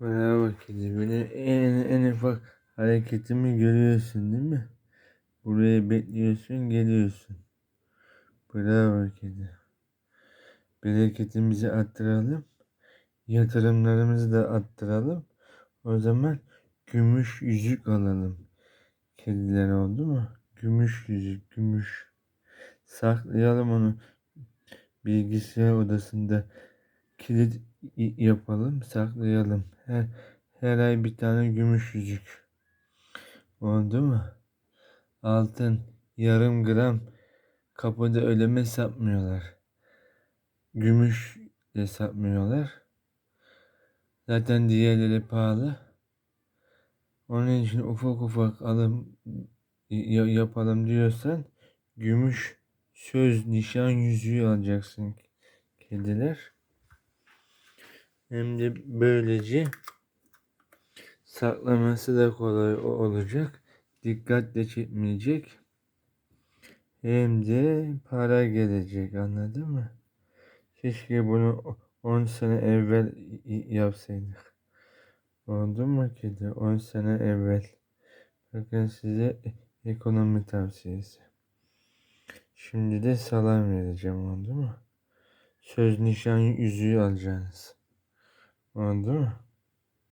Merhaba kedi. Benim en, en ufak hareketimi görüyorsun değil mi? Buraya bekliyorsun, geliyorsun. Bravo kedi. Bereketimizi arttıralım. Yatırımlarımızı da arttıralım. O zaman gümüş yüzük alalım. Kediler oldu mu? Gümüş yüzük, gümüş. Saklayalım onu bilgisayar odasında. Kilit yapalım, saklayalım. Her, her ay bir tane gümüş yüzük. Oldu mu? Altın yarım gram kapıda ödeme satmıyorlar. Gümüş de satmıyorlar. Zaten diğerleri pahalı. Onun için ufak ufak alım yapalım diyorsan gümüş söz nişan yüzüğü alacaksın kediler. Hem de böylece saklaması da kolay olacak. Dikkat de çekmeyecek. Hem de para gelecek anladın mı? Keşke bunu 10 sene evvel yapsaydık. Oldu mu kedi? 10 sene evvel. Bakın size e- ekonomi tavsiyesi. Şimdi de salam vereceğim oldu mu? Söz nişan yüzüğü alacaksınız. Oldu mu?